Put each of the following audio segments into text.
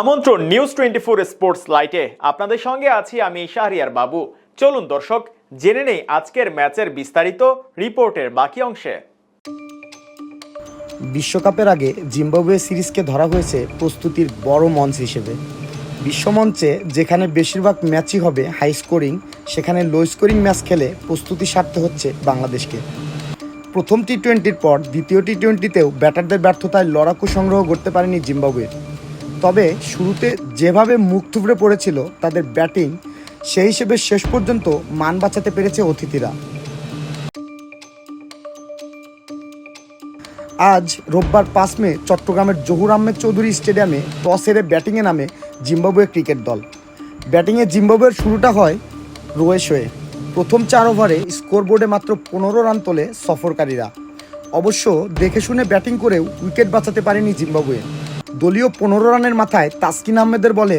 আমন্ত্রণ news twenty four sports লাইটে আপনাদের সঙ্গে আছি আমি শাহরিয়ার বাবু। চলুন দর্শক, জেনে নেই আজকের ম্যাচের বিস্তারিত রিপোর্টের বাকি অংশে। বিশ্বকাপের আগে জিম্বাবুয়ে সিরিজকে ধরা হয়েছে প্রস্তুতির বড় মঞ্চ হিসেবে। বিশ্বমঞ্চে যেখানে বেশিরভাগ ম্যাচই হবে হাই স্কোরিং সেখানে লো স্কোরিং ম্যাচ খেলে প্রস্তুতি সারতে হচ্ছে বাংলাদেশকে। প্রথম টি টোয়েন্টির পর দ্বিতীয় টি টোয়েন্টিতেও ব্যাটারদের ব্যর্থতায় লড়াকু সংগ্রহ করতে পারেনি জিম্বাবুয়ে। তবে শুরুতে যেভাবে মুখ থুবড়ে পড়েছিল তাদের ব্যাটিং, সেই হিসেবে শেষ পর্যন্ত মান বাঁচাতে পেরেছে অতিথিরা। আজ রোববার পাঁচ মে চট্টগ্রামের জহুর আহমেদ চৌধুরী স্টেডিয়ামে টস ব্যাটিংয়ে নামে জিম্বাবুয়ে ক্রিকেট দল। ব্যাটিংয়ে জিম্বাবুয়ের শুরুটা হয় রোয়েশ হয়ে। প্রথম চার ওভারে স্কোরবোর্ডে মাত্র পনেরো রান তোলে সফরকারীরা। অবশ্য দেখে শুনে ব্যাটিং করেও উইকেট বাঁচাতে পারেনি জিম্বাবুয়ে। দলীয় পনেরো রানের মাথায় তাসকিন আহমেদের বলে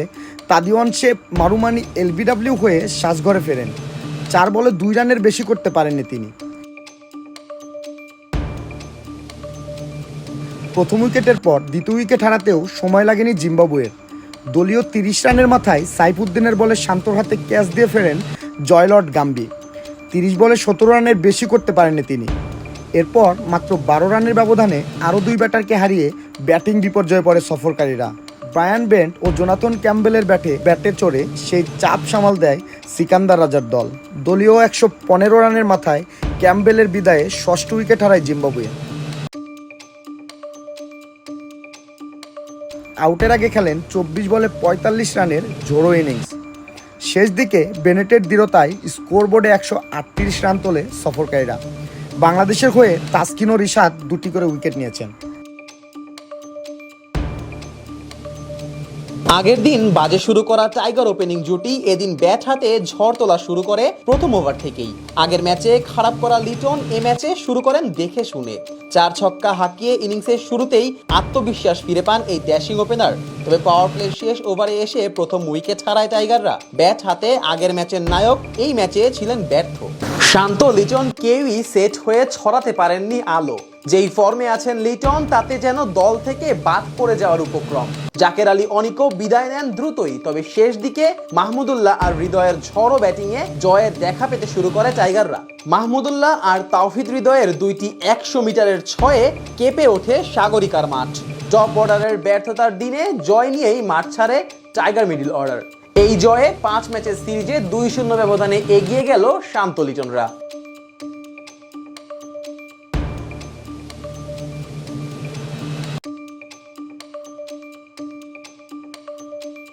তাদিওয়ান শেখ মারুমানি এলবিডাব্লিউ হয়ে সাজঘরে ফেরেন। চার বলে দুই রানের বেশি করতে পারেননি তিনি। প্রথম উইকেটের পর দ্বিতীয় উইকেট হারাতেও সময় লাগেনি জিম্বাবুয়ের। দলীয় তিরিশ রানের মাথায় সাইফুদ্দিনের বলে শান্তর হাতে ক্যাচ দিয়ে ফেরেন জয়লর্ড গাম্বি। তিরিশ বলে সতেরো রানের বেশি করতে পারেননি তিনি। এরপর মাত্র বারো রানের ব্যবধানে আরও দুই ব্যাটারকে হারিয়ে ব্যাটিং বিপর্যয়ে পড়ে সফরকারীরা। ব্রায়ান বেন্ট ও জোনাথন ক্যাম্বেলের ব্যাটে ব্যাটে চড়ে সেই চাপ সামাল দেয় সিকান্দার রাজার দল। দলীয় একশো পনেরো রানের মাথায় ক্যাম্বেলের বিদায়ে ষষ্ঠ উইকেট হারায় জিম্বাবুয়ে। আউটের আগে খেলেন চব্বিশ বলে পঁয়তাল্লিশ রানের ঝোড়ো ইনিংস। শেষ দিকে বেনেটের দৃঢ়তায় স্কোরবোর্ডে একশো আটত্রিশ রান তোলে সফরকারীরা। বাংলাদেশের হয়ে তাসকিন ও রিশাদ দুটি করে উইকেট নিয়েছেন। আগের দিন বাজে শুরু করা টাইগার ওপেনিং জুটি এদিন ব্যাট হাতে ঝড় তোলা শুরু করে প্রথম ওভার থেকেই। আগের ম্যাচে খারাপ করা লিটন, এ ম্যাচে শুরু করেন দেখে শুনে। চার ছক্কা হাঁকিয়ে ইনিংসের শুরুতেই আত্মবিশ্বাস ফিরে পান এই ড্যাশিং ওপেনার তবে পাওয়ার প্লে শেষ ওভারে এসে প্রথম উইকেট হারায় টাইগাররা ব্যাট হাতে আগের ম্যাচের নায়ক এই ম্যাচে ছিলেন ব্যর্থ। শান্ত লিটন কেউই সেট হয়ে ছড়াতে পারেননি আলো। যেই ফর্মে আছেন লিটন, তাতে যেন দল থেকে বাদ পড়ে যাওয়ার উপক্রম। জাকের আলী অনিকও বিদায় নেন দ্রুতই, তবে শেষ দিকে মাহমুদুল্লাহ আর হৃদয়ের ঝড়ো ব্যাটিংয়ে জয়ের দেখা পেতে শুরু করে টাইগাররা। মাহমুদুল্লাহ আর তাওহিদ হৃদয়ের দুইটি একশো মিটারের ছয়ে কেঁপে ওঠে সাগরিকার মাঠ। টপ অর্ডারের ব্যর্থতার দিনে জয় নিয়েই মাঠ ছাড়ে টাইগার মিডিল অর্ডার। এই জয়ে পাঁচ ম্যাচের সিরিজে দুই শূন্য ব্যবধানে এগিয়ে গেল শান্ত লিটনরা